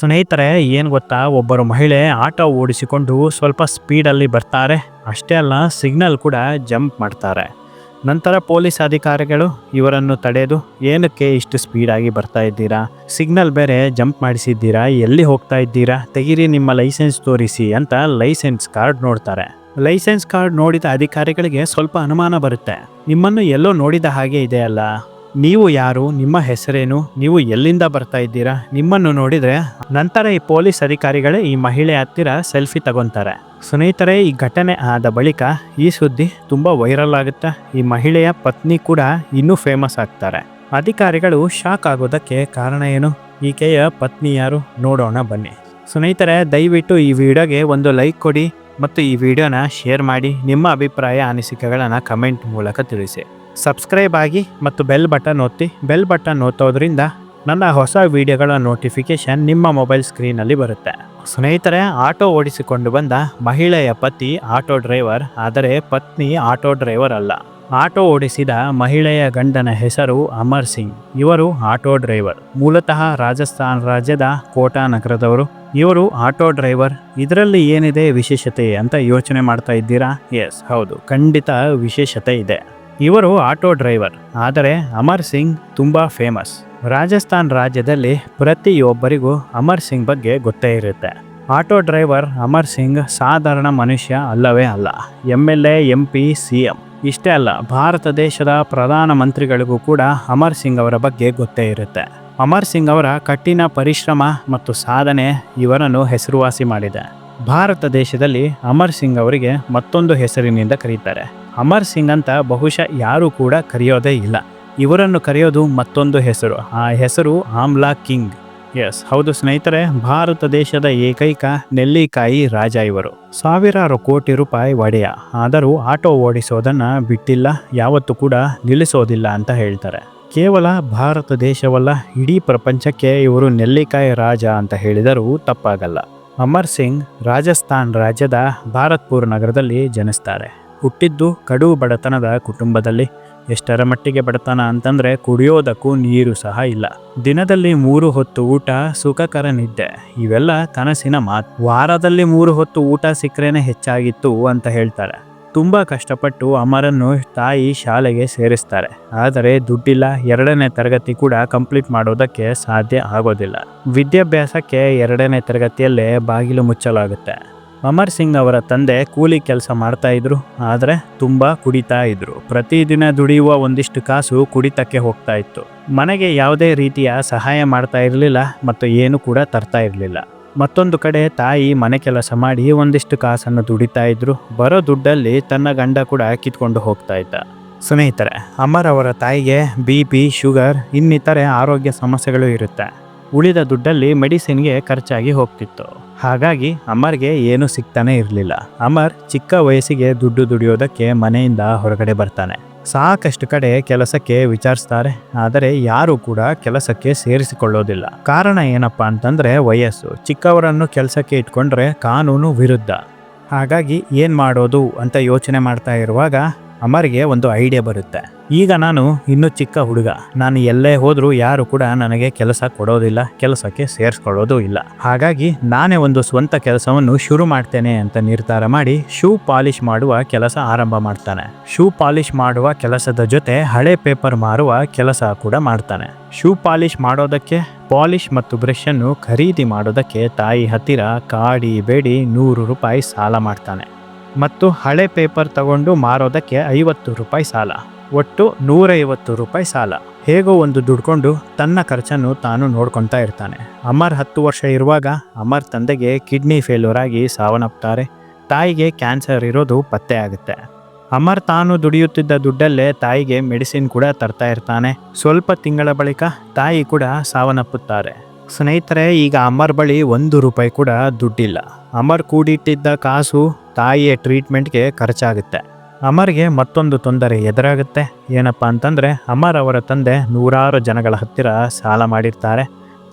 ಸ್ನೇಹಿತರೆ, ಏನು ಗೊತ್ತಾ? ಒಬ್ಬರು ಮಹಿಳೆ ಆಟೋ ಓಡಿಸಿಕೊಂಡು ಸ್ವಲ್ಪ ಸ್ಪೀಡಲ್ಲಿ ಬರ್ತಾರೆ. ಅಷ್ಟೇ ಅಲ್ಲ, ಸಿಗ್ನಲ್ ಕೂಡ ಜಂಪ್ ಮಾಡ್ತಾರೆ. ನಂತರ ಪೊಲೀಸ್ ಅಧಿಕಾರಿಗಳು ಇವರನ್ನು ತಡೆದು, ಏನಕ್ಕೆ ಇಷ್ಟು ಸ್ಪೀಡಾಗಿ ಬರ್ತಾ ಇದ್ದೀರಾ? ಸಿಗ್ನಲ್ ಬೇರೆ ಜಂಪ್ ಮಾಡಿಸಿದ್ದೀರಾ? ಎಲ್ಲಿ ಹೋಗ್ತಾ ಇದ್ದೀರಾ? ತೆಗೀರಿ, ನಿಮ್ಮ ಲೈಸೆನ್ಸ್ ತೋರಿಸಿ ಅಂತ ಲೈಸೆನ್ಸ್ ಕಾರ್ಡ್ ನೋಡ್ತಾರೆ. ಲೈಸೆನ್ಸ್ ಕಾರ್ಡ್ ನೋಡಿದ ಅಧಿಕಾರಿಗಳಿಗೆ ಸ್ವಲ್ಪ ಅನುಮಾನ ಬರುತ್ತೆ. ನಿಮ್ಮನ್ನು ಎಲ್ಲೋ ನೋಡಿದ ಹಾಗೆ ಇದೆ ಅಲ್ಲ ನೀವು ಯಾರು? ನಿಮ್ಮ ಹೆಸರೇನು? ನೀವು ಎಲ್ಲಿಂದ ಬರ್ತಾ ಇದ್ದೀರಾ? ನಿಮ್ಮನ್ನು ನೋಡಿದ್ರೆ ನಂತರ ಈ ಪೊಲೀಸ್ ಅಧಿಕಾರಿಗಳೇ ಈ ಮಹಿಳೆ ಹತ್ತಿರ ಸೆಲ್ಫಿ ತಗೊಂತಾರೆ. ಸ್ನೇಹಿತರೆ, ಈ ಘಟನೆ ಆದ ಬಳಿಕ ಈ ಸುದ್ದಿ ತುಂಬಾ ವೈರಲ್ ಆಗುತ್ತೆ. ಈ ಮಹಿಳೆಯ ಪತ್ನಿ ಕೂಡ ಇನ್ನೂ ಫೇಮಸ್ ಆಗ್ತಾರೆ. ಅಧಿಕಾರಿಗಳು ಶಾಕ್ ಆಗೋದಕ್ಕೆ ಕಾರಣ ಏನು? ಈಕೆಯ ಪತ್ನಿ ಯಾರು? ನೋಡೋಣ ಬನ್ನಿ. ಸ್ನೇಹಿತರೆ, ದಯವಿಟ್ಟು ಈ ವಿಡಿಯೋಗೆ ಒಂದು ಲೈಕ್ ಕೊಡಿ ಮತ್ತು ಈ ವಿಡಿಯೋನ ಶೇರ್ ಮಾಡಿ. ನಿಮ್ಮ ಅಭಿಪ್ರಾಯ, ಅನಿಸಿಕೆಗಳನ್ನು ಕಮೆಂಟ್ ಮೂಲಕ ತಿಳಿಸಿ. ಸಬ್ಸ್ಕ್ರೈಬ್ ಆಗಿ ಮತ್ತು ಬೆಲ್ ಬಟನ್ ಒತ್ತಿ. ಬೆಲ್ ಬಟನ್ ಒತ್ತೋದ್ರಿಂದ ನನ್ನ ಹೊಸ ವಿಡಿಯೋಗಳ ನೋಟಿಫಿಕೇಶನ್ ನಿಮ್ಮ ಮೊಬೈಲ್ ಸ್ಕ್ರೀನಲ್ಲಿ ಬರುತ್ತೆ. ಸ್ನೇಹಿತರೆ, ಆಟೋ ಓಡಿಸಿಕೊಂಡು ಬಂದ ಮಹಿಳೆಯ ಪತಿ ಆಟೋ ಡ್ರೈವರ್, ಆದರೆ ಪತ್ನಿ ಆಟೋ ಡ್ರೈವರ್ ಅಲ್ಲ. ಆಟೋ ಓಡಿಸಿದ ಮಹಿಳೆಯ ಗಂಡನ ಹೆಸರು ಅಮರ್ ಸಿಂಗ್. ಇವರು ಆಟೋ ಡ್ರೈವರ್. ಮೂಲತಃ ರಾಜಸ್ಥಾನ್ ರಾಜ್ಯದ ಕೋಟಾ ನಗರದವರು. ಇವರು ಆಟೋ ಡ್ರೈವರ್. ಇದರಲ್ಲಿ ಏನಿದೆ ವಿಶೇಷತೆ ಅಂತ ಯೋಚನೆ ಮಾಡ್ತಾ ಇದ್ದೀರಾ? ಎಸ್, ಹೌದು. ಖಂಡಿತ ವಿಶೇಷತೆ ಇದೆ. ಇವರು ಆಟೋ ಡ್ರೈವರ್. ಆದರೆ ಅಮರ್ ಸಿಂಗ್ ತುಂಬಾ ಫೇಮಸ್. ರಾಜಸ್ಥಾನ್ ರಾಜ್ಯದಲ್ಲಿ ಪ್ರತಿಯೊಬ್ಬರಿಗೂ ಅಮರ್ ಸಿಂಗ್ ಬಗ್ಗೆ ಗೊತ್ತೇ ಇರುತ್ತೆ. ಆಟೋ ಡ್ರೈವರ್ ಅಮರ್ ಸಿಂಗ್ ಸಾಧಾರಣ ಮನುಷ್ಯ ಅಲ್ಲವೇ ಅಲ್ಲ. M L A M P C M ಇಷ್ಟೇ ಅಲ್ಲ, ಭಾರತ ದೇಶದ ಪ್ರಧಾನ ಮಂತ್ರಿಗಳಿಗೂ ಕೂಡ ಅಮರ್ ಸಿಂಗ್ ಅವರ ಬಗ್ಗೆ ಗೊತ್ತೇ ಇರುತ್ತೆ. ಅಮರ್ ಸಿಂಗ್ ಅವರ ಕಠಿಣ ಪರಿಶ್ರಮ ಮತ್ತು ಸಾಧನೆ ಇವರನ್ನು ಹೆಸರುವಾಸಿ ಮಾಡಿದೆ. ಭಾರತ ದೇಶದಲ್ಲಿ ಅಮರ್ ಸಿಂಗ್ ಅವರಿಗೆ ಮತ್ತೊಂದು ಹೆಸರಿನಿಂದ ಕರೀತಾರೆ. ಅಮರ್ ಸಿಂಗ್ ಅಂತ ಬಹುಶಃ ಯಾರೂ ಕೂಡ ಕರೆಯೋದೇ ಇಲ್ಲ. ಇವರನ್ನು ಕರೆಯೋದು ಮತ್ತೊಂದು ಹೆಸರು. ಆ ಹೆಸರು ಆಮ್ಲಾ ಕಿಂಗ್. ಎಸ್ ಹೌದು ಸ್ನೇಹಿತರೆ, ಭಾರತ ದೇಶದ ಏಕೈಕ ನೆಲ್ಲಿಕಾಯಿ ರಾಜ ಇವರು. ಸಾವಿರಾರು ಕೋಟಿ ರೂಪಾಯಿ ಒಡೆಯ. ಆದರೂ ಆಟೋ ಓಡಿಸೋದನ್ನ ಬಿಟ್ಟಿಲ್ಲ, ಯಾವತ್ತೂ ಕೂಡ ನಿಲ್ಲಿಸೋದಿಲ್ಲ ಅಂತ ಹೇಳ್ತಾರೆ. ಕೇವಲ ಭಾರತ ದೇಶವಲ್ಲ, ಇಡೀ ಪ್ರಪಂಚಕ್ಕೆ ಇವರು ನೆಲ್ಲಿಕಾಯಿ ರಾಜ ಅಂತ ಹೇಳಿದರೂ ತಪ್ಪಾಗಲ್ಲ. ಅಮರ್ ಸಿಂಗ್ ರಾಜಸ್ಥಾನ್ ರಾಜ್ಯದ ಭಾರತ್ಪುರ್ ನಗರದಲ್ಲಿ ಜನಿಸ್ತಾರೆ. ಹುಟ್ಟಿದ್ದು ಕಡು ಬಡತನದ ಕುಟುಂಬದಲ್ಲಿ. ಎಷ್ಟರ ಮಟ್ಟಿಗೆ ಬಡತನ ಅಂತಂದ್ರೆ ಕುಡಿಯೋದಕ್ಕೂ ನೀರು ಸಹ ಇಲ್ಲ. ದಿನದಲ್ಲಿ ಮೂರು ಹೊತ್ತು ಊಟ, ಸುಖಕರ ನಿದ್ದೆ, ಇವೆಲ್ಲ ಕನಸಿನ ಮಾತು. ವಾರದಲ್ಲಿ ಮೂರು ಹೊತ್ತು ಊಟ ಸಿಕ್ಕರೇನೆ ಹೆಚ್ಚಾಗಿತ್ತು ಅಂತ ಹೇಳ್ತಾರೆ. ತುಂಬ ಕಷ್ಟಪಟ್ಟು ಅಮರನ್ನು ತಾಯಿ ಶಾಲೆಗೆ ಸೇರಿಸ್ತಾರೆ. ಆದರೆ ದುಡ್ಡಿಲ್ಲ. ಎರಡನೇ ತರಗತಿ ಕೂಡ ಕಂಪ್ಲೀಟ್ ಮಾಡೋದಕ್ಕೆ ಸಾಧ್ಯ ಆಗೋದಿಲ್ಲ. ವಿದ್ಯಾಭ್ಯಾಸಕ್ಕೆ ಎರಡನೇ ತರಗತಿಯಲ್ಲೇ ಬಾಗಿಲು ಮುಚ್ಚಲಾಗುತ್ತೆ. ಅಮರ್ ಸಿಂಗ್ ಅವರ ತಂದೆ ಕೂಲಿ ಕೆಲಸ ಮಾಡ್ತಾ ಇದ್ರು. ಆದರೆ ತುಂಬ ಕುಡಿತಾ ಇದ್ರು. ಪ್ರತಿದಿನ ದುಡಿಯುವ ಒಂದಿಷ್ಟು ಕಾಸು ಕುಡಿತಕ್ಕೆ ಹೋಗ್ತಾ ಇತ್ತು. ಮನೆಗೆ ಯಾವುದೇ ರೀತಿಯ ಸಹಾಯ ಮಾಡ್ತಾ ಇರಲಿಲ್ಲ. ಮತ್ತು ಏನು ಕೂಡ ತರ್ತಾ ಇರಲಿಲ್ಲ. ಮತ್ತೊಂದು ಕಡೆ ತಾಯಿ ಮನೆ ಕೆಲಸ ಮಾಡಿ ಒಂದಿಷ್ಟು ಕಾಸನ್ನು ದುಡಿತಾ ಇದ್ರು. ಬರೋ ದುಡ್ಡಲ್ಲಿ ತನ್ನ ಗಂಡ ಕೂಡ ಕಿತ್ಕೊಂಡು ಹೋಗ್ತಾ ಇದ್ದ. ಸ್ನೇಹಿತರೆ ಅಮರ್ ಅವರ ತಾಯಿಗೆ ಬಿ ಪಿ, ಶುಗರ್, ಇನ್ನಿತರೆ ಆರೋಗ್ಯ ಸಮಸ್ಯೆಗಳು ಇರುತ್ತೆ. ಉಳಿದ ದುಡ್ಡಲ್ಲಿ ಮೆಡಿಸಿನ್ಗೆ ಖರ್ಚಾಗಿ ಹೋಗ್ತಿತ್ತು. ಹಾಗಾಗಿ ಅಮರ್ಗೆ ಏನೂ ಸಿಗ್ತಾನೆ ಇರಲಿಲ್ಲ. ಅಮರ್ ಚಿಕ್ಕ ವಯಸ್ಸಿಗೆ ದುಡ್ಡು ದುಡಿಯೋದಕ್ಕೆ ಮನೆಯಿಂದ ಹೊರಗಡೆ ಬರ್ತಾನೆ. ಸಾಕಷ್ಟು ಕಡೆ ಕೆಲಸಕ್ಕೆ ವಿಚಾರಿಸ್ತಾರೆ, ಆದರೆ ಯಾರು ಕೂಡ ಕೆಲಸಕ್ಕೆ ಸೇರಿಸಿಕೊಳ್ಳೋದಿಲ್ಲ. ಕಾರಣ ಏನಪ್ಪಾ ಅಂತಂದ್ರೆ ವಯಸ್ಸು. ಚಿಕ್ಕವರನ್ನು ಕೆಲಸಕ್ಕೆ ಇಟ್ಕೊಂಡ್ರೆ ಕಾನೂನು ವಿರುದ್ಧ. ಹಾಗಾಗಿ ಏನು ಮಾಡೋದು ಅಂತ ಯೋಚನೆ ಮಾಡ್ತಾ ಇರುವಾಗ ಅಮರ್ಗೆ ಒಂದು ಐಡಿಯಾ ಬರುತ್ತೆ. ಈಗ ನಾನು ಇನ್ನೂ ಚಿಕ್ಕ ಹುಡುಗ. ನಾನು ಎಲ್ಲೇ ಹೋದರೂ ಯಾರು ಕೂಡ ನನಗೆ ಕೆಲಸ ಕೊಡೋದಿಲ್ಲ, ಕೆಲಸಕ್ಕೆ ಸೇರಿಸ್ಕೊಳ್ಳೋದು ಇಲ್ಲ. ಹಾಗಾಗಿ ನಾನೇ ಒಂದು ಸ್ವಂತ ಕೆಲಸವನ್ನು ಶುರು ಮಾಡ್ತೇನೆ ಅಂತ ನಿರ್ಧಾರ ಮಾಡಿ ಶೂ ಪಾಲಿಶ್ ಮಾಡುವ ಕೆಲಸ ಆರಂಭ ಮಾಡ್ತಾನೆ. ಶೂ ಪಾಲಿಶ್ ಮಾಡುವ ಕೆಲಸದ ಜೊತೆ ಹಳೆ ಪೇಪರ್ ಮಾರುವ ಕೆಲಸ ಕೂಡ ಮಾಡ್ತಾನೆ. ಶೂ ಪಾಲಿಶ್ ಮಾಡೋದಕ್ಕೆ ಪಾಲಿಶ್ ಮತ್ತು ಬ್ರಷ್ ಅನ್ನು ಖರೀದಿ ಮಾಡೋದಕ್ಕೆ ತಾಯಿ ಹತ್ತಿರ ಕಾಡಿ, ಬೇಡಿ ನೂರು ರೂಪಾಯಿ ಸಾಲ ಮಾಡ್ತಾನೆ. ಮತ್ತು ಹಳೆ ಪೇಪರ್ ತಗೊಂಡು ಮಾರೋದಕ್ಕೆ ಐವತ್ತು ರೂಪಾಯಿ ಸಾಲ. ಒಟ್ಟು ನೂರೈವತ್ತು ರೂಪಾಯಿ ಸಾಲ. ಹೇಗೋ ಒಂದು ದುಡ್ಕೊಂಡು ತನ್ನ ಖರ್ಚನ್ನು ತಾನು ನೋಡ್ಕೊತಾ ಇರ್ತಾನೆ. ಅಮರ್ ಹತ್ತು ವರ್ಷ ಇರುವಾಗ ಅಮರ್ ತಂದೆಗೆ ಕಿಡ್ನಿ ಫೇಲ್ಯೂರ್ ಆಗಿ ಸಾವನ್ನಪ್ತಾರೆ. ತಾಯಿಗೆ ಕ್ಯಾನ್ಸರ್ ಇರೋದು ಪತ್ತೆ ಆಗುತ್ತೆ. ಅಮರ್ ತಾನು ದುಡಿಯುತ್ತಿದ್ದ ದುಡ್ಡಲ್ಲೇ ತಾಯಿಗೆ ಮೆಡಿಸಿನ್ ಕೂಡ ತರ್ತಾ ಇರ್ತಾನೆ. ಸ್ವಲ್ಪ ತಿಂಗಳ ಬಳಿಕ ತಾಯಿ ಕೂಡ ಸಾವನ್ನಪ್ಪುತ್ತಾರೆ. ಸ್ನೇಹಿತರೆ, ಈಗ ಅಮರ್ ಬಳಿ ಒಂದು ರೂಪಾಯಿ ಕೂಡ ದುಡ್ಡಿಲ್ಲ. ಅಮರ್ ಕೂಡಿಟ್ಟಿದ್ದ ಕಾಸು ತಾಯಿಯ ಟ್ರೀಟ್ಮೆಂಟ್ಗೆ ಖರ್ಚಾಗುತ್ತೆ. ಅಮರ್ಗೆ ಮತ್ತೊಂದು ತೊಂದರೆ ಎದುರಾಗುತ್ತೆ. ಏನಪ್ಪ ಅಂತಂದರೆ, ಅಮರ್ ಅವರ ತಂದೆ ನೂರಾರು ಜನಗಳ ಹತ್ತಿರ ಸಾಲ ಮಾಡಿರ್ತಾರೆ.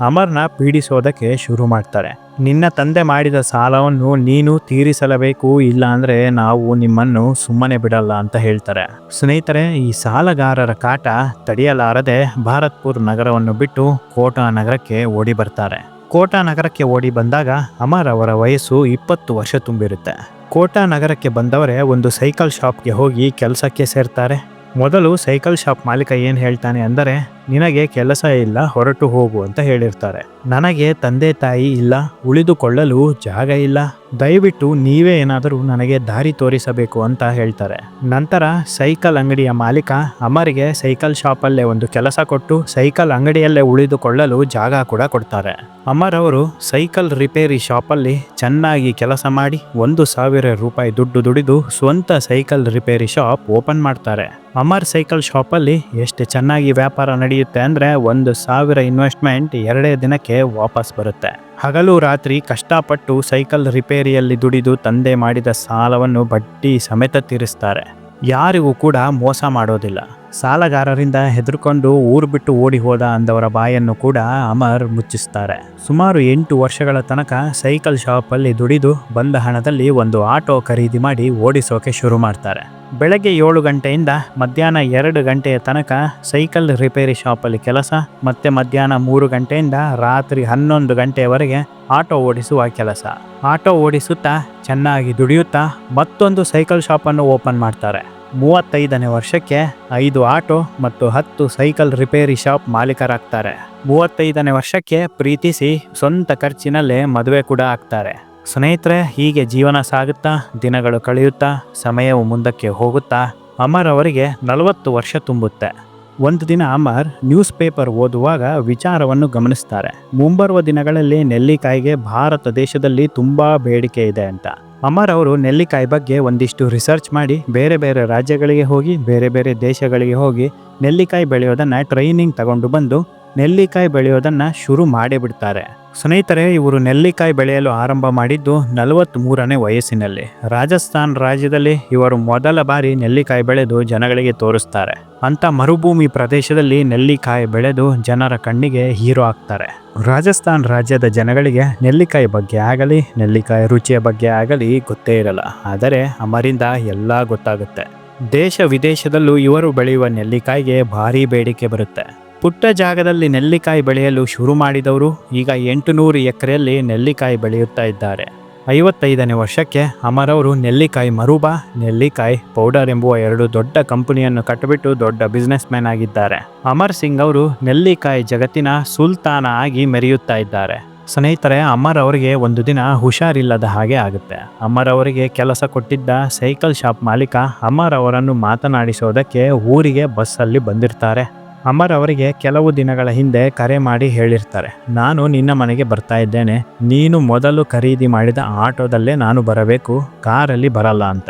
ಅಮರ್ನ ಪೀಡಿಸೋದಕ್ಕೆ ಶುರು ಮಾಡ್ತಾರೆ. ನಿನ್ನ ತಂದೆ ಮಾಡಿದ ಸಾಲವನ್ನು ನೀನು ತೀರಿಸಲೇಬೇಕು ಇಲ್ಲ ಅಂದರೆ ನಾವು ನಿಮ್ಮನ್ನು ಸುಮ್ಮನೆ ಬಿಡಲ್ಲ ಅಂತ ಹೇಳ್ತಾರೆ. ಸ್ನೇಹಿತರೆ, ಈ ಸಾಲಗಾರರ ಕಾಟ ತಡೆಯಲಾರದೆ ಭಾರತ್ಪುರ್ ನಗರವನ್ನು ಬಿಟ್ಟು ಕೋಟಾ ನಗರಕ್ಕೆ ಓಡಿ ಬರ್ತಾರೆ. ಕೋಟಾ ನಗರಕ್ಕೆ ಓಡಿ ಬಂದಾಗ ಅಮರ್ ಅವರ ವಯಸ್ಸು ಇಪ್ಪತ್ತು ವರ್ಷ ತುಂಬಿರುತ್ತೆ. ಕೋಟಾ ನಗರಕ್ಕೆ ಬಂದವರೇ ಒಂದು ಸೈಕಲ್ ಶಾಪ್ಗೆ ಹೋಗಿ ಕೆಲಸಕ್ಕೆ ಸೇರ್ತಾರೆ. ಮೊದಲು ಸೈಕಲ್ ಶಾಪ್ ಮಾಲೀಕ ಏನು ಹೇಳ್ತಾನೆ ಅಂದರೆ ನಿನಗೆ ಕೆಲಸ ಇಲ್ಲ, ಹೊರಟು ಹೋಗು ಅಂತ ಹೇಳಿರ್ತಾರೆ. ನನಗೆ ತಂದೆ ತಾಯಿ ಇಲ್ಲ, ಉಳಿದುಕೊಳ್ಳಲು ಜಾಗ ಇಲ್ಲ. ದಯವಿಟ್ಟು ನೀವೇ ಏನಾದರೂ ನನಗೆ ದಾರಿ ತೋರಿಸಬೇಕು ಅಂತ ಹೇಳ್ತಾರೆ. ನಂತರ ಸೈಕಲ್ ಅಂಗಡಿಯ ಮಾಲೀಕ ಅಮರ್ಗೆ ಸೈಕಲ್ ಶಾಪಲ್ಲೇ ಒಂದು ಕೆಲಸ ಕೊಟ್ಟು ಸೈಕಲ್ ಅಂಗಡಿಯಲ್ಲೇ ಉಳಿದುಕೊಳ್ಳಲು ಜಾಗ ಕೂಡ ಕೊಡ್ತಾರೆ. ಅಮರ್ ಅವರು ಸೈಕಲ್ ರಿಪೇರಿ ಶಾಪಲ್ಲಿ ಚೆನ್ನಾಗಿ ಕೆಲಸ ಮಾಡಿ ಒಂದು ಸಾವಿರ ರೂಪಾಯಿ ದುಡ್ಡು ದುಡಿದು ಸ್ವಂತ ಸೈಕಲ್ ರಿಪೇರಿ ಶಾಪ್ ಓಪನ್ ಮಾಡ್ತಾರೆ. ಅಮರ್ ಸೈಕಲ್ ಶಾಪಲ್ಲಿ ಎಷ್ಟು ಚೆನ್ನಾಗಿ ವ್ಯಾಪಾರ ನಡೆಯುತ್ತೆ ಅಂದರೆ ಒಂದು ಸಾವಿರ ಇನ್ವೆಸ್ಟ್ಮೆಂಟ್ ಎರಡೇ ದಿನಕ್ಕೆ ವಾಪಸ್ ಬರುತ್ತೆ. ಹಗಲು ರಾತ್ರಿ ಕಷ್ಟಪಟ್ಟು ಸೈಕಲ್ ರಿಪೇರಿಯಲ್ಲಿ ದುಡಿದು ತಂದೆ ಮಾಡಿದ ಸಾಲವನ್ನು ಬಡ್ಡಿ ಸಮೇತ ತೀರಿಸ್ತಾರೆ. ಯಾರಿಗೂ ಕೂಡ ಮೋಸ ಮಾಡೋದಿಲ್ಲ. ಸಾಲಗಾರರಿಂದ ಹೆದರ್ಕೊಂಡು ಊರು ಬಿಟ್ಟು ಓಡಿ ಹೋದ ಅಂದವರ ಬಾಯನ್ನು ಕೂಡ ಅಮರ್ ಮುಚ್ಚಿಸ್ತಾರೆ. ಸುಮಾರು ಎಂಟು ವರ್ಷಗಳ ತನಕ ಸೈಕಲ್ ಶಾಪಲ್ಲಿ ದುಡಿದು ಬಂದ ಹಣದಲ್ಲಿ ಒಂದು ಆಟೋ ಖರೀದಿ ಮಾಡಿ ಓಡಿಸೋಕೆ ಶುರು ಮಾಡ್ತಾರೆ. ಬೆಳಗ್ಗೆ ಏಳು ಗಂಟೆಯಿಂದ ಮಧ್ಯಾಹ್ನ ಎರಡು ಗಂಟೆಯ ತನಕ ಸೈಕಲ್ ರಿಪೇರಿ ಶಾಪಲ್ಲಿ ಕೆಲಸ, ಮತ್ತೆ ಮಧ್ಯಾಹ್ನ ಮೂರು ಗಂಟೆಯಿಂದ ರಾತ್ರಿ ಹನ್ನೊಂದು ಗಂಟೆಯವರೆಗೆ ಆಟೋ ಓಡಿಸುವ ಕೆಲಸ. ಆಟೋ ಓಡಿಸುತ್ತಾ, ಚೆನ್ನಾಗಿ ದುಡಿಯುತ್ತಾ ಮತ್ತೊಂದು ಸೈಕಲ್ ಶಾಪನ್ನು ಓಪನ್ ಮಾಡ್ತಾರೆ. ಮೂವತ್ತೈದನೇ ವರ್ಷಕ್ಕೆ ಐದು ಆಟೋ ಮತ್ತು ಹತ್ತು ಸೈಕಲ್ ರಿಪೇರಿ ಶಾಪ್ ಮಾಲೀಕರಾಗ್ತಾರೆ. ಮೂವತ್ತೈದನೇ ವರ್ಷಕ್ಕೆ ಪ್ರೀತಿಸಿ ಸ್ವಂತ ಖರ್ಚಿನಲ್ಲೇ ಮದುವೆ ಕೂಡ ಆಗ್ತಾರೆ. ಸ್ನೇಹಿತರೆ, ಹೀಗೆ ಜೀವನ ಸಾಗುತ್ತಾ, ದಿನಗಳು ಕಳೆಯುತ್ತಾ, ಸಮಯವು ಮುಂದಕ್ಕೆ ಹೋಗುತ್ತಾ, ಅಮರ್ ಅವರಿಗೆ ನಲವತ್ತು ವರ್ಷ ತುಂಬುತ್ತೆ. ಒಂದು ದಿನ ಅಮರ್ ನ್ಯೂಸ್ ಪೇಪರ್ ಓದುವಾಗ ವಿಚಾರವನ್ನು ಗಮನಿಸ್ತಾರೆ. ಮುಂಬರುವ ದಿನಗಳಲ್ಲಿ ನೆಲ್ಲಿಕಾಯಿಗೆ ಭಾರತ ದೇಶದಲ್ಲಿ ತುಂಬಾ ಬೇಡಿಕೆ ಇದೆ ಅಂತ. ಅಮರ್ ಅವರು ನೆಲ್ಲಿಕಾಯಿ ಬಗ್ಗೆ ಒಂದಿಷ್ಟು ರಿಸರ್ಚ್ ಮಾಡಿ ಬೇರೆ ಬೇರೆ ರಾಜ್ಯಗಳಿಗೆ ಹೋಗಿ, ಬೇರೆ ಬೇರೆ ದೇಶಗಳಿಗೆ ಹೋಗಿ ನೆಲ್ಲಿಕಾಯಿ ಬೆಳೆಯೋದನ್ನು ಟ್ರೈನಿಂಗ್ ತಗೊಂಡು ಬಂದು ನೆಲ್ಲಿಕಾಯಿ ಬೆಳೆಯೋದನ್ನು ಶುರು ಮಾಡಿ ಬಿಡ್ತಾರೆ ಸ್ನೇಹಿತರೆ, ಇವರು ನೆಲ್ಲಿಕಾಯಿ ಬೆಳೆಯಲು ಆರಂಭ ಮಾಡಿದ್ದು ನಲವತ್ತ್ ಮೂರನೇ ವಯಸ್ಸಿನಲ್ಲಿ. ರಾಜಸ್ಥಾನ್ ರಾಜ್ಯದಲ್ಲಿ ಇವರು ಮೊದಲ ಬಾರಿ ನೆಲ್ಲಿಕಾಯಿ ಬೆಳೆದು ಜನಗಳಿಗೆ ತೋರಿಸ್ತಾರೆ. ಅಂತ ಮರುಭೂಮಿ ಪ್ರದೇಶದಲ್ಲಿ ನೆಲ್ಲಿಕಾಯಿ ಬೆಳೆದು ಜನರ ಕಣ್ಣಿಗೆ ಹೀರೋ ಆಗ್ತಾರೆ. ರಾಜಸ್ಥಾನ್ ರಾಜ್ಯದ ಜನಗಳಿಗೆ ನೆಲ್ಲಿಕಾಯಿ ಬಗ್ಗೆ ಆಗಲಿ, ನೆಲ್ಲಿಕಾಯಿ ರುಚಿಯ ಬಗ್ಗೆ ಆಗಲಿ ಗೊತ್ತೇ ಇರಲ್ಲ. ಆದರೆ ಅಮರಿಂದ ಎಲ್ಲ ಗೊತ್ತಾಗುತ್ತೆ. ದೇಶ ವಿದೇಶದಲ್ಲೂ ಇವರು ಬೆಳೆಯುವ ನೆಲ್ಲಿಕಾಯಿಗೆ ಭಾರಿ ಬೇಡಿಕೆ ಬರುತ್ತೆ. ಪುಟ್ಟ ಜಾಗದಲ್ಲಿ ನೆಲ್ಲಿಕಾಯಿ ಬೆಳೆಯಲು ಶುರು ಮಾಡಿದವರು ಈಗ ಎಂಟು ನೂರು ಎಕರೆಯಲ್ಲಿ ನೆಲ್ಲಿಕಾಯಿ ಬೆಳೆಯುತ್ತಾ ಇದ್ದಾರೆ. ಐವತ್ತೈದನೇ ವರ್ಷಕ್ಕೆ ಅವರು ನೆಲ್ಲಿಕಾಯಿ ಮರುಬಾ, ನೆಲ್ಲಿಕಾಯಿ ಪೌಡರ್ ಎಂಬುವ ಎರಡು ದೊಡ್ಡ ಕಂಪನಿಯನ್ನು ಕಟ್ಟಿಬಿಟ್ಟು ದೊಡ್ಡ ಬಿಸ್ನೆಸ್ ಮ್ಯಾನ್ ಆಗಿದ್ದಾರೆ. ಅಮರ್ ಸಿಂಗ್ ಅವರು ನೆಲ್ಲಿಕಾಯಿ ಜಗತ್ತಿನ ಸುಲ್ತಾನ ಆಗಿ ಮೆರೆಯುತ್ತಾ ಇದ್ದಾರೆ. ಸ್ನೇಹಿತರೆ, ಅಮರ್ ಅವರಿಗೆ ಒಂದು ದಿನ ಹುಷಾರಿಲ್ಲದ ಹಾಗೆ ಆಗುತ್ತೆ. ಅಮರ್ ಅವರಿಗೆ ಕೆಲಸ ಕೊಟ್ಟಿದ್ದ ಸೈಕಲ್ ಶಾಪ್ ಮಾಲೀಕ ಅಮರ್ ಅವರನ್ನು ಮಾತನಾಡಿಸೋದಕ್ಕೆ ಊರಿಗೆ ಬಸ್ಸಲ್ಲಿ ಬಂದಿರ್ತಾರೆ. ಅಮರ್ ಅವರಿಗೆ ಕೆಲವು ದಿನಗಳ ಹಿಂದೆ ಕರೆ ಮಾಡಿ ಹೇಳಿರ್ತಾರೆ. ನಾನು ನಿನ್ನ ಮನೆಗೆ ಬರ್ತಾ ಇದ್ದೇನೆ. ನೀನು ಮೊದಲು ಖರೀದಿ ಮಾಡಿದ ಆಟೋದಲ್ಲೇ ನಾನು ಬರಬೇಕು. ಕಾರಲ್ಲಿ ಬರಲ್ಲ ಅಂತ.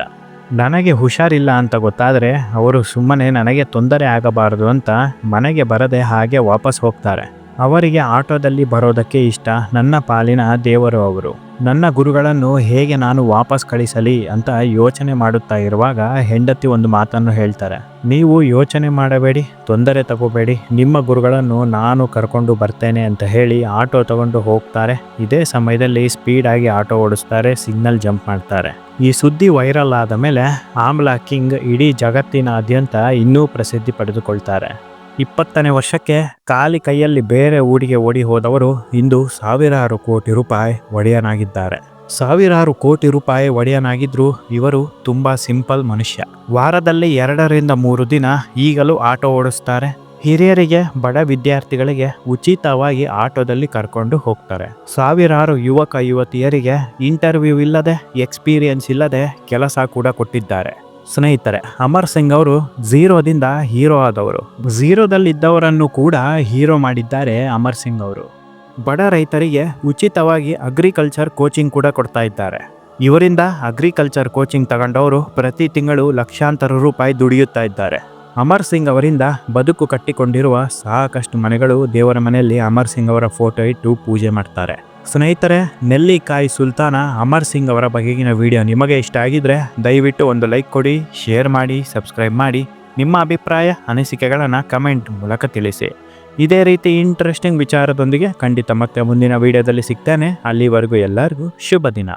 ನನಗೆ ಹುಷಾರಿಲ್ಲ ಅಂತ ಗೊತ್ತಾದರೆ ಅವರು ಸುಮ್ಮನೆ ನನಗೆ ತೊಂದರೆ ಆಗಬಾರದು ಅಂತ ಮನೆಗೆ ಬರದೆ ಹಾಗೆ ವಾಪಸ್ ಹೋಗ್ತಾರೆ. ಅವರಿಗೆ ಆಟೋದಲ್ಲಿ ಬರೋದಕ್ಕೆ ಇಷ್ಟ. ನನ್ನ ಪಾಲಿನ ದೇವರು ಅವರು, ನನ್ನ ಗುರುಗಳನ್ನು ಹೇಗೆ ನಾನು ವಾಪಸ್ ಕಳಿಸಲಿ ಅಂತ ಯೋಚನೆ ಮಾಡುತ್ತಾ ಇರುವಾಗ ಹೆಂಡತಿ ಒಂದು ಮಾತನ್ನು ಹೇಳ್ತಾರೆ. ನೀವು ಯೋಚನೆ ಮಾಡಬೇಡಿ, ತೊಂದರೆ ತಗೋಬೇಡಿ, ನಿಮ್ಮ ಗುರುಗಳನ್ನು ನಾನು ಕರ್ಕೊಂಡು ಬರ್ತೇನೆ ಅಂತ ಹೇಳಿ ಆಟೋ ತಗೊಂಡು ಹೋಗ್ತಾರೆ. ಇದೇ ಸಮಯದಲ್ಲಿ ಸ್ಪೀಡ್ ಆಗಿ ಆಟೋ ಓಡಿಸ್ತಾರೆ, ಸಿಗ್ನಲ್ ಜಂಪ್ ಮಾಡ್ತಾರೆ. ಈ ಸುದ್ದಿ ವೈರಲ್ ಆದ ಮೇಲೆ ಆಮ್ಲಾ ಕಿಂಗ್ ಇಡೀ ಜಗತ್ತಿನಾದ್ಯಂತ ಇನ್ನೂ ಪ್ರಸಿದ್ಧಿ ಪಡೆದುಕೊಳ್ತಾರೆ. ಇಪ್ಪತ್ತನೇ ವರ್ಷಕ್ಕೆ ಖಾಲಿ ಕೈಯಲ್ಲಿ ಬೇರೆ ಊರಿಗೆ ಓಡಿ ಹೋದವರು ಇಂದು ಸಾವಿರಾರು ಕೋಟಿ ರೂಪಾಯಿ ಒಡೆಯನಾಗಿದ್ದಾರೆ. ಸಾವಿರಾರು ಕೋಟಿ ರೂಪಾಯಿ ಒಡೆಯನಾಗಿದ್ರು ಇವರು ತುಂಬಾ ಸಿಂಪಲ್ ಮನುಷ್ಯ. ವಾರದಲ್ಲಿ ಎರಡರಿಂದ ಮೂರು ದಿನ ಈಗಲೂ ಆಟೋ ಓಡಿಸ್ತಾರೆ. ಹಿರಿಯರಿಗೆ, ಬಡ ವಿದ್ಯಾರ್ಥಿಗಳಿಗೆ ಉಚಿತವಾಗಿ ಆಟೋದಲ್ಲಿ ಕರ್ಕೊಂಡು ಹೋಗ್ತಾರೆ. ಸಾವಿರಾರು ಯುವಕ ಯುವತಿಯರಿಗೆ ಇಂಟರ್ವ್ಯೂ ಇಲ್ಲದೆ, ಎಕ್ಸ್ಪೀರಿಯನ್ಸ್ ಇಲ್ಲದೆ ಕೆಲಸ ಕೂಡ ಕೊಟ್ಟಿದ್ದಾರೆ. ಸ್ನೇಹಿತರೆ, ಅಮರ್ ಸಿಂಗ್ ಅವರು ಝೀರೋದಿಂದ ಹೀರೋ ಆದವರು. ಝೀರೋದಲ್ಲಿದ್ದವರನ್ನು ಕೂಡ ಹೀರೋ ಮಾಡಿದ್ದಾರೆ ಅಮರ್ ಸಿಂಗ್ ಅವರು. ಬಡ ರೈತರಿಗೆ ಉಚಿತವಾಗಿ ಅಗ್ರಿಕಲ್ಚರ್ ಕೋಚಿಂಗ್ ಕೂಡ ಕೊಡ್ತಾ ಇದ್ದಾರೆ. ಇವರಿಂದ ಅಗ್ರಿಕಲ್ಚರ್ ಕೋಚಿಂಗ್ ತಗೊಂಡವರು ಪ್ರತಿ ತಿಂಗಳು ಲಕ್ಷಾಂತರ ರೂಪಾಯಿ ದುಡಿಯುತ್ತಾ ಇದ್ದಾರೆ. ಅಮರ್ ಸಿಂಗ್ ಅವರಿಂದ ಬದುಕು ಕಟ್ಟಿಕೊಂಡಿರುವ ಸಾಕಷ್ಟು ಮನೆಗಳು ದೇವರ ಮನೆಯಲ್ಲಿ ಅಮರ್ ಸಿಂಗ್ ಅವರ ಫೋಟೋ ಇಟ್ಟು ಪೂಜೆ ಮಾಡ್ತಾರೆ. ಸ್ನೇಹಿತರೆ ನೆಲ್ಲಿಕಾಯಿ ಸುಲ್ತಾನ ಅಮರ್ ಸಿಂಗ್ ಅವರ ಬಗೆಗಿನ ವಿಡಿಯೋ ನಿಮಗೆ ಇಷ್ಟ ಆಗಿದ್ರೆ ದಯವಿಟ್ಟು ಒಂದು ಲೈಕ್ ಕೊಡಿ, ಶೇರ್ ಮಾಡಿ, ಸಬ್ಸ್ಕ್ರೈಬ್ ಮಾಡಿ. ನಿಮ್ಮ ಅಭಿಪ್ರಾಯ, ಅನಿಸಿಕೆಗಳನ್ನು ಕಮೆಂಟ್ ಮೂಲಕ ತಿಳಿಸಿ. ಇದೇ ರೀತಿ ಇಂಟ್ರೆಸ್ಟಿಂಗ್ ವಿಚಾರದೊಂದಿಗೆ ಖಂಡಿತ ಮತ್ತೆ ಮುಂದಿನ ವಿಡಿಯೋದಲ್ಲಿ ಸಿಗ್ತೇನೆ. ಅಲ್ಲಿವರೆಗೂ ಎಲ್ಲರಿಗೂ ಶುಭ ದಿನ